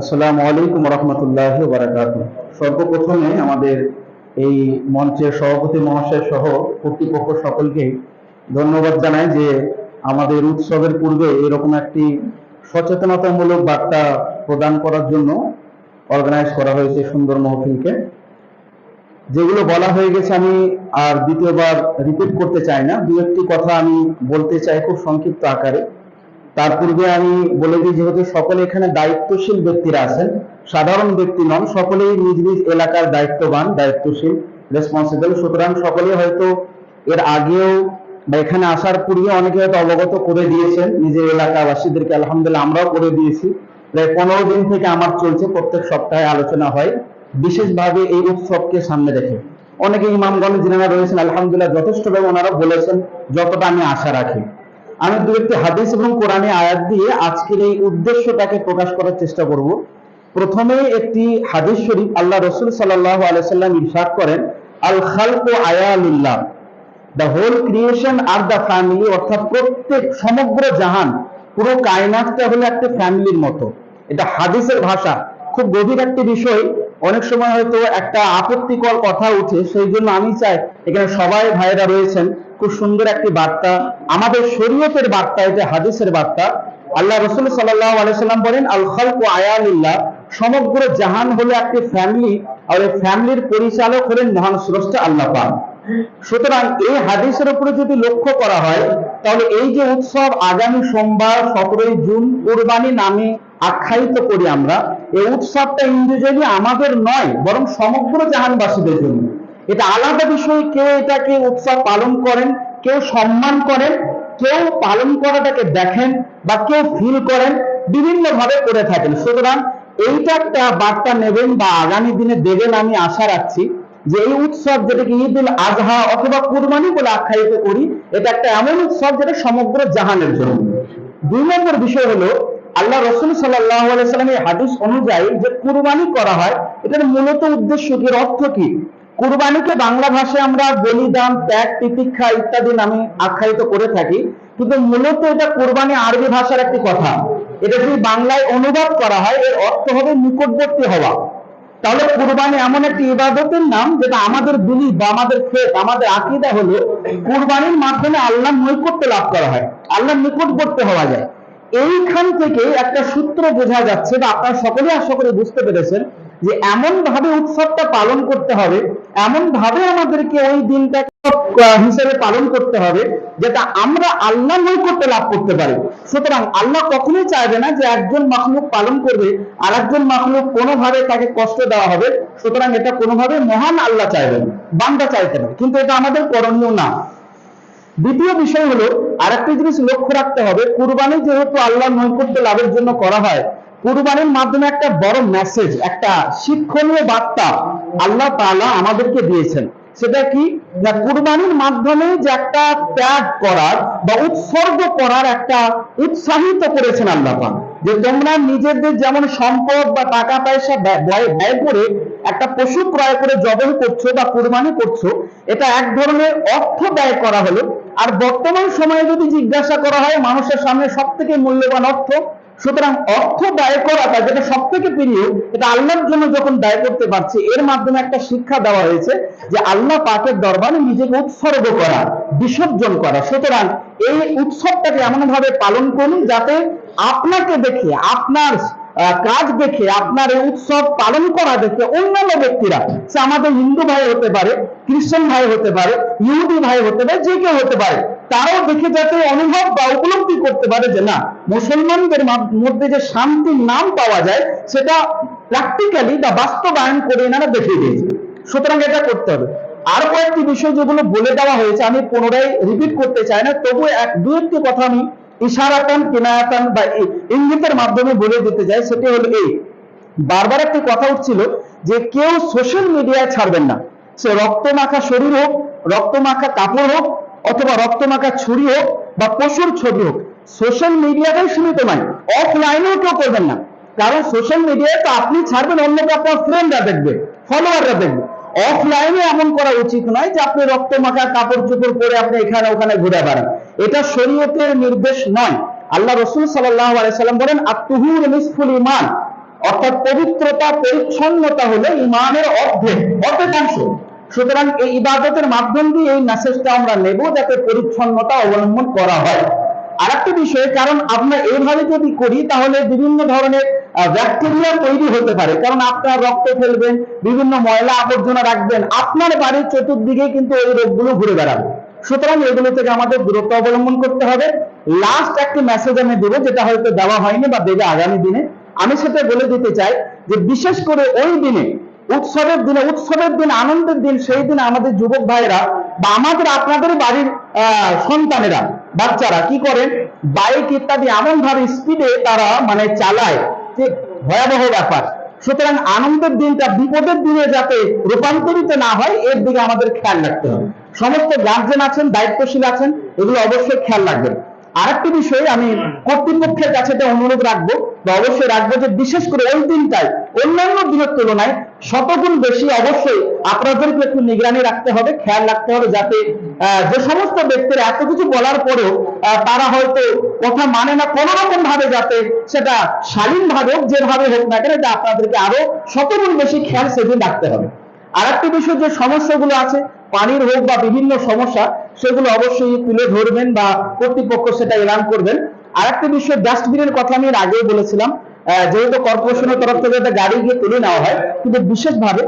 আসসালামু আলাইকুম রহমতুল্লাহ বারাকাত সর্বপ্রথমে আমাদের এই মঞ্চের সভাপতি মহাশয় সহ কর্তৃপক্ষ সকলকে ধন্যবাদ জানাই যে আমাদের উৎসবের পূর্বে এরকম একটি সচেতনতামূলক বার্তা প্রদান করার জন্য অর্গানাইজ করা হয়েছে সুন্দর মহফিলকে। যেগুলো বলা হয়ে গেছে আমি আর দ্বিতীয়বার রিপিট করতে চাই না। দু একটি কথা আমি বলতে চাই খুব সংক্ষিপ্ত আকারে। তার পূর্বে আমি বলে দিই, যেহেতু সকলে এখানে দায়িত্বশীল ব্যক্তিরা আছেন, সাধারণ ব্যক্তি নন, সকলেই নিজ নিজ এলাকার দায়িত্ববান, দায়িত্বশীল রেসপন্সিবল সুতরাং সকলে হয়তো এর আগেও বা এখানে আসার পূর্বে অনেকে হয়তো অবগত করে দিয়েছেন, নিজের এলাকাবাসীদেরকে আলহামদুলিল্লাহ আমরাও করে দিয়েছি। প্রায় পনেরো দিন থেকে আমার চলছে, প্রত্যেক সপ্তাহে আলোচনা হয়। বিশেষভাবে এই উৎসবকে সামনে রেখে। অনেকে ইমামগণ যিনারা রয়েছেন, আলহামদুলিল্লাহ যথেষ্টভাবে ওনারা বলেছেন, যতটা আমি আশা রাখি। আমি দু একটি হাদিস এবং কোরআনে আয়াত দিয়ে আজকের এই উদ্দেশ্যটাকে প্রকাশ করার চেষ্টা করব। প্রথমে একটি হাদিস শরীফ আল্লাহ রসুল সাল্লাহ আলাইসাল্লাম ইরশাদ করেন আল খালক আয়ালুল্লাহ। দ্য হোল ক্রিয়েশন আর দ্য ফ্যামিলি অর্থাৎ প্রত্যেক সমগ্র জাহান, পুরো কায়নাতটা হলো একটা ফ্যামিলির মতো। এটা হাদিসের ভাষা। খুব গভীর একটি বিষয় অনেক সময় হয়তো একটা আপত্তিকর কথা উঠে, সেই জন্য আমি চাই এখানে সবাই ভাইরা রয়েছেন, খুব সুন্দর একটি বার্তা, আমাদের শরীয়তের বার্তা এটা হাদিসের বার্তা, আল্লাহ রসুল সাল্লাহ আলাইসাল্লাম বলেন আল খালকু আয়ালিল্লাহ সমগ্র জাহান হলো একটি ফ্যামিলি আর এই ফ্যামিলির পরিচালক হলেন মহান স্রষ্টা আল্লাহ পাক। সুতরাং এই হাদিসের উপরে যদি লক্ষ্য করা হয়, তাহলে এই যে উৎসব আগামী সোমবার সতেরোই জুন কোরবানি নামে আখ্যায়িত করি আমরা, এই উৎসবটা ইন্ডিভিজুয়ালি আমাদের নয়, বরং সমগ্র জাহানবাসীদের জন্য। এটা আলাদা বিষয়, কেউ এটাকে উৎসব পালন করেন, কেউ সম্মান করেন, কেউ পালন করাটাকে দেখেন বা কেউ ফিল করেন বিভিন্ন ভাবে করে থাকেন। সুতরাং এইটা একটা বার্তা নেবেন বা আগামী দিনে দেবেন আমি আশা রাখছি। যে এই উৎসব যেটাকে ঈদ উল আজহা অথবা কুরবানি বলে আখ্যায়িত করি, এটা একটা এমন উৎসব যেটা সমগ্র জাহানের জন্য। দুই নম্বর বিষয় হলো, আল্লাহ রসুল সাল্লামের হাদিস অনুযায়ী যে কুরবানি করা হয়, এটার মূলত উদ্দেশ্য কি অর্থ কি? কুরবানিকে বাংলা ভাষায় আমরা বলিদান, ত্যাগ, তিতিক্ষা ইত্যাদি নামে আখ্যায়িত করে থাকি, কিন্তু মূলত এটা কোরবানি আরবি ভাষার একটি কথা। এটা যদি বাংলায় অনুবাদ করা হয়, এর অর্থ হবে নিকটবর্তী হওয়া। তাহলে কুরবানি এমন একটি ইবাদতের নাম যেটা আমাদের বিলি বা আমাদের ফেক আমাদের আকিদা হলো কুরবানির মাধ্যমে আল্লাহ নৈকট্য লাভ করা হয় আল্লাহ নিকটবর্তী হওয়া যায়। এইখান থেকে একটা সূত্র বোঝা যাচ্ছে বা আপনারা সকলেই আশা করে বুঝতে পেরেছেন যে এমন ভাবে উৎসবটা পালন করতে হবে এমন ভাবে আমাদেরকে ওই দিনটাকে হিসেবে পালন করতে হবে, যেটা আমরা আল্লাহ নৈকট্য লাভ করতে পারি। সুতরাং আল্লাহ কখনোই চাইবে না যে একজন মাখলুক পালন করবে আর একজন মাখলুক কোনোভাবে তাকে কষ্ট দেওয়া হবে। সুতরাং এটা কোনোভাবে মহান আল্লাহ চাইবেন বান্দা চাইতে পারে। কিন্তু এটা আমাদের করণীয় না। দ্বিতীয় বিষয় হলো, আরেকটি জিনিস লক্ষ্য রাখতে হবে, কুরবানি যেহেতু আল্লাহ নৈকট্য লাভের জন্য করা হয়, কুরবানির মাধ্যমে একটা বড় মেসেজ একটা শিক্ষণীয় বার্তা আল্লাহ তাআলা আমাদেরকে দিয়েছেন। সেটা কি? না, কুরবানির মাধ্যমে যে একটা ত্যাগ করার বা উৎসর্গ করার একটা উৎসাহিত করেছেন আল্লাহ যে তোমরা নিজেদের যেমন সম্পদ বা টাকা পয়সা ব্যয় ব্যয় করে একটা পশু ক্রয় করে জবন করছ বা কুরবানি করছ, এটা এক ধরনের অর্থ ব্যয় করা হলো। আর বর্তমান সময়ে যদি জিজ্ঞাসা করা হয় মানুষের সামনে সব থেকে মূল্যবান অর্থ সুতরাং অর্থ ব্যয় করাটা যেটা সব থেকে প্রিয়, এটা আল্লাহর জন্য যখন ব্যয় করতে পারছি, এর মাধ্যমে একটা শিক্ষা দেওয়া হয়েছে যে আল্লাহ পাকের দরবারে নিজেকে উৎসর্গ করা, বিসর্জন করা। সুতরাং এই উৎসবটাকে এমন ভাবে পালন করুন যাতে আপনাকে দেখে, আপনার কাজ দেখে, আপনার এই উৎসব পালন করা দেখে অন্যান্য ব্যক্তিরা, সে আমাদের হিন্দু ভাই হতে পারে, খ্রিস্টান ভাই হতে পারে, ইহুদি ভাই হতে পারে, যে কেউ হতে পারে তারাও দেখে যাতে অনুভব বা উপলব্ধি করতে পারে যে না, মুসলমানদের মধ্যে যে শান্তির নাম পাওয়া যায়, সেটা প্র্যাকটিক্যালি বা বাস্তবায়ন করে এনারা দেখিয়ে দিয়েছে। সুতরাং এটা করতে হবে। আর কয়েকটি বিষয় যেগুলো বলে দেওয়া হয়েছে, আমি পুনরায় রিপিট করতে চাই না, তবু এক, দু একটি কথা আমি ইশারাতান, কিনায়াতান বা ইঙ্গিতের মাধ্যমে বলে দিতে চাই, সেটি হলো এই। বারবার একটি কথা উঠছিল যে কেউ সোশ্যাল মিডিয়ায় ছাড়বেন না। সে রক্ত মাখা শরীর হোক রক্ত মাখা কাপড় হোক অথবা রক্ত মাখা ছুরি হোক বা পশুর ছবি হোক সোশ্যাল মিডিয়াটাই সীমিত নয়। অফলাইনেও কেউ করবেন না। কারণ সোশ্যাল মিডিয়ায় তো আপনি ছাড়বেন অন্যকে আপনার ফ্রেন্ডরা দেখবে ফলোয়াররা দেখবে। অফলাইনে এমন করা উচিত নয় যে আপনি রক্ত মাখা কাপড় চোপড় পরে আপনি এখানে ওখানে ঘুরে বেড়ান। এটা শরীয়তের নির্দেশ নয়। আল্লাহ রসুল সাল্লাহ আলাইসাল্লাম বলেন আত্মহুর মিসফুল ইমান অর্থাৎ পবিত্রতা, পরিচ্ছন্নতা হলো ইমানের অর্ধেক অর্ধেক অংশ সুতরাং এই ইবাদতের মাধ্যম দিয়ে এই মেসেজটা আমরা নেব যাতে পরিচ্ছন্নতা অবলম্বন করা হয়। আরেকটা বিষয়, কারণ আমরা এইভাবে যদি করি, তাহলে বিভিন্ন ধরনের ব্যাকটেরিয়া তৈরি হতে পারে। কারণ আপনার রক্ত ফেলবেন, বিভিন্ন ময়লা আবর্জনা রাখবেন, আপনার বাড়ির চতুর্দিকে কিন্তু এই রোগগুলো ঘুরে বেড়াবে। সুতরাং এগুলো থেকে আমাদের দূরত্ব অবলম্বন করতে হবে। লাস্ট একটা মেসেজ আমি দেবো, যেটা হয়তো দেওয়া হয়নি বা দেবে আগামী দিনে। আমি সেটা বলে দিতে চাই যে, বিশেষ করে ওই দিনে উৎসবের দিনে, উৎসবের দিন, আনন্দের দিন, সেই দিন আমাদের যুবক ভাইয়েরা বা আমাদের আপনাদের বাড়ির সন্তানেরা, বাচ্চারা কি করেন বাইক ইত্যাদি এমন ভাবে স্পিডে তারা মানে চালায়। যে ভয়াবহ ব্যাপার। সুতরাং আনন্দের দিনটা বিপদের দিনে যাতে রূপান্তরিত না হয়, এর দিকে আমাদের খেয়াল রাখতে হবে। সমস্ত গার্জেন আছেন, দায়িত্বশীল আছেন, এগুলো অবশ্যই খেয়াল রাখবেন। আরেকটি বিষয় আমি কর্তৃপক্ষের কাছে এটা অনুরোধ রাখব বা অবশ্যই রাখব যে বিশেষ করে ওই দিনটায় অন্যান্য দিনের তুলনায় শতগুণ বেশি অবশ্যই আপনাদেরকে একটু নিগরানি রাখতে হবে, খেয়াল রাখতে হবে যাতে যে সমস্ত ব্যক্তিরা এত কিছু বলার পরেও তারা হয়তো কথা মানে না কোন রকম ভাবে যাতে সেটা শালীন ভাবে যেভাবে হোক না কেন, এটা আপনাদেরকে আরও শতগুণ বেশি খেয়াল সেদিন রাখতে হবে। আরেকটি বিষয় যে সমস্যাগুলো আছে, পানির হোক বা বিভিন্ন সমস্যা সেগুলো অবশ্যই তুলে ধরবেন বা কর্তৃপক্ষ সেটা এলান করবেন। আর একটা বিষয়, ডাস্টবিনের কথা আমি আগেই বলেছিলাম। যেহেতু কর্পোরেশনের তরফ থেকে গাড়ি গিয়ে তুলে নেওয়া হয়, কিন্তু বিশেষভাবে